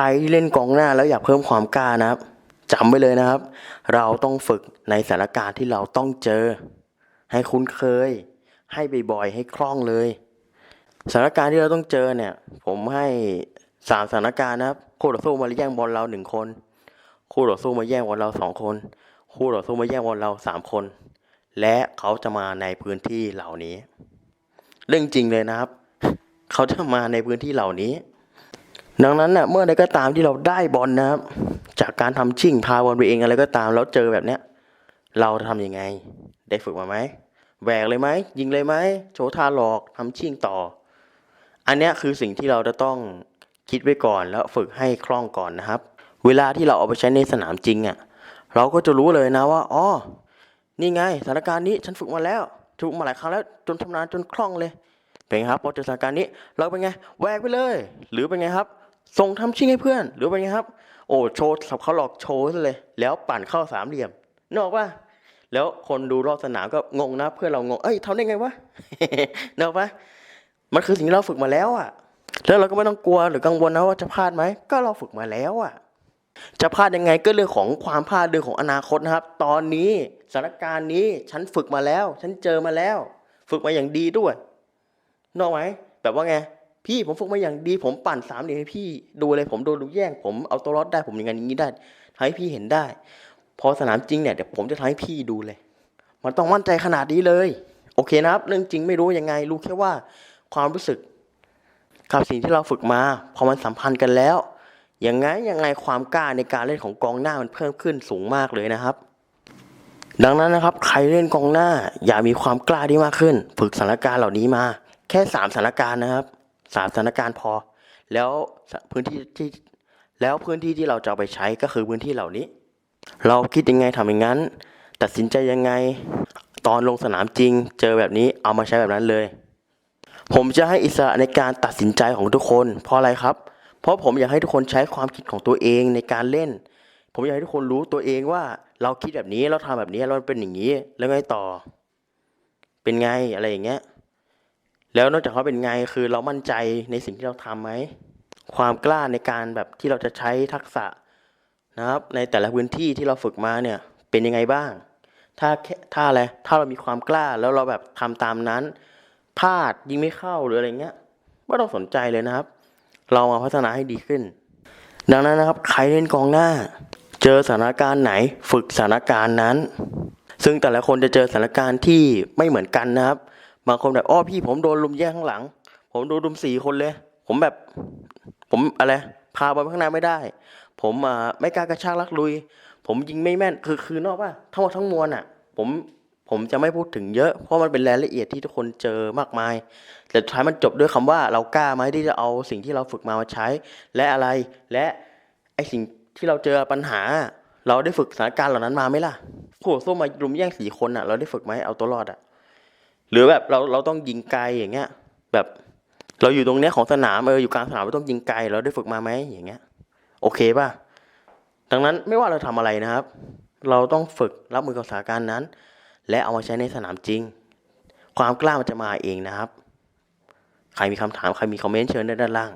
รที่เล่นกองหน้าแล้วอยากเพิ่มความกล้านะครับจำไว้เลยนะครับ เราต้องฝึกในสถานการณ์ที่เราต้องเจอ ให้คุ้นเคย ให้บ่อยๆให้คล่องเลยสถานการณ์ที่เราต้องเจอเนี่ย ผมให้สามสถานการณ์นะครับคู่ต่อสู้มาแย่งบอลเราหนึ่งคน คู่ต่อสู้มาแย่งบอลเราสองคน คู่ต่อสู้มาแย่งบอลเราสามคน และเขาจะมาในพื้นที่เหล่านี้ เรื่องจริงเลยนะครับ เขาจะมาในพื้นที่เหล่านี้ ดังนั้นเน่ะเมื่อใดก็ตามที่เราได้บอลนะครับ จากการทำชิ่งพาบอลไปเองอะไรก็ตามแล้วเจอแบบเนี้ย เราจะทำยังไง ได้ฝึกมาไหมแหวกเลยไหมยิงเลยไหมโชว์ท่าหลอกทำชิ่งต่อ อันเนี้ยคือสิ่งที่เราจะต้องคิดไว้ก่อนแล้วฝึกให้คล่องก่อนนะครับ เวลาที่เราเอาไปใช้ในสนามจริงอะเราก็จะรู้เลยนะว่าอ๋อนี่ไงสถานการณ์นี้ฉันฝึกมาแล้วฝึกมาหลายครั้งแล้วจนชำนาญจนคล่องเลย เป็นไงครับพอเจอสถานการณ์นี้ เราเป็นไงแหวกไปเลย หรือเป็นไงครับ ส่งทำชิ่งให้เพื่อน หรือเป็นไงครับ โอ้โชว์เขาหลอกโชว์เลย แล้วปั่นเข้าสามเหลี่ยมนึกออกปะแล้วคนดูรอบสนามก็งงนะ เพื่อนเรางง เอ้ยทำได้ไงวะนึกออกปะมันคือสิ่งที่เราฝึกมาแล้วอะ แล้วเราก็ไม่ต้องกลัวหรือกังวลนะว่าจะพลาดไหม ก็เราฝึกมาแล้วอะ จะพลาดยังไงก็เรื่องของความพลาดเรื่องของอนาคตนะครับ ตอนนี้สถานการณ์นี้ฉันฝึกมาแล้ว ฉันเจอมาแล้ว ฝึกมาอย่างดีด้วยนออกไหมแบบว่าไง พี่ผมฝึกมาอย่างดีผมปั่นสามเหลี่ยมให้พี่ดูเลยผมโดนลูกแย่งผมเอาตัวรอดได้ผมอย่างนั้นอย่างนี้ได้ทำให้พี่เห็นได้ พอสนามจริงเนี่ยเดี๋ยวผมจะทำให้พี่ดูเลย มันต้องมั่นใจขนาดนี้เลย โอเคนะครับ เรื่องจริงไม่รู้ยังไงรู้แค่ว่าความรู้สึกกับสิ่งที่เราฝึกมา พอมันสัมพันธ์กันแล้วยังไงยังไงความกล้าในการเล่นของกองหน้ามันเพิ่มขึ้นสูงมากเลยนะครับ ดังนั้นนะครับ ใครเล่นกองหน้า อย่ามีความกล้าที่มากขึ้น ฝึกสถานการณ์เหล่านี้มา แค่สามสถานการณ์นะครับ สามสถานการณ์พอ แล้วพื้นที่ที่แล้วพื้นที่ที่เราจะไปใช้ก็คือพื้นที่เหล่านี้ เราคิดยังไงทำอย่างนั้น ตัดสินใจยังไงตอนลงสนามจริง เจอแบบนี้เอามาใช้แบบนั้นเลย ผมจะให้อิสระในการตัดสินใจของทุกคน เพราะอะไรครับ เพราะผมอยากให้ทุกคนใช้ความคิดของตัวเองในการเล่น ผมอยากให้ทุกคนรู้ตัวเองว่า เราคิดแบบนี้เราทำแบบนี้แล้วมันเป็นอย่างนี้ แล้วไงต่อ เป็นไงอะไรอย่างเงี้ย แล้วนอกจากเขาเป็นไงคือเรามั่นใจในสิ่งที่เราทำไหมความกล้าในการแบบที่เราจะใช้ทักษะนะครับในแต่ละพื้นที่ที่เราฝึกมาเนี่ยเป็นยังไงบ้าง ถ้าแค่ถ้าอะไรถ้าเรามีความกล้าแล้วเราแบบทำตามนั้นพลาดยิงไม่เข้าหรืออะไรเงี้ยไม่ต้องสนใจเลยนะครับ เรามาพัฒนาให้ดีขึ้น ดังนั้นนะครับ ใครเล่นกองหน้า เจอสถานการณ์ไหนฝึกสถานการณ์นั้น ซึ่งแต่ละคนจะเจอสถานการณ์ที่ไม่เหมือนกันนะครับ บางคนแบบอ้อพี่ผมโดนลุมแย่งข้างหลัง ผมโดนลุมสี่คนเลย ผมแบบ ผมอะไรพาบอลไปข้างหน้าไม่ได้ ผมอ่าไม่กล้ากระชากลักลุย ผมยิงไม่แม่นคือคือนอกว่าทั้งหมดทั้งมวลอะ ผมผมจะไม่พูดถึงเยอะ เพราะมันเป็นรายละเอียดที่ทุกคนเจอมากมาย แต่ท้ายมันจบด้วยคำว่าเรากล้าไหมที่จะเอาสิ่งที่เราฝึกมามาใช้ และอะไร และไอสิ่งที่เราเจอปัญหา เราได้ฝึกสถานการณ์เหล่านั้นมาไหมล่ะคู่ต่อสู้มารุมแย่งสี่คนอะ เราได้ฝึกไหมเอาตัวรอดอะ หรือแบบเราเราต้องยิงไกลอย่างเงี้ย แบบเราอยู่ตรงเนี้ยของสนามเอออยู่กลางสนามเราต้องยิงไกลเราได้ฝึกมาไหมอย่างเงี้ย โอเคป่ะดังนั้นไม่ว่าเราทำอะไรนะครับ เราต้องฝึกรับมือกับสถานการณ์นั้น และเอามาใช้ในสนามจริง ความกล้ามันจะมาเองนะครับ ใครมีคำถามใครมีคอมเมนต์เชิญได้ด้านล่าง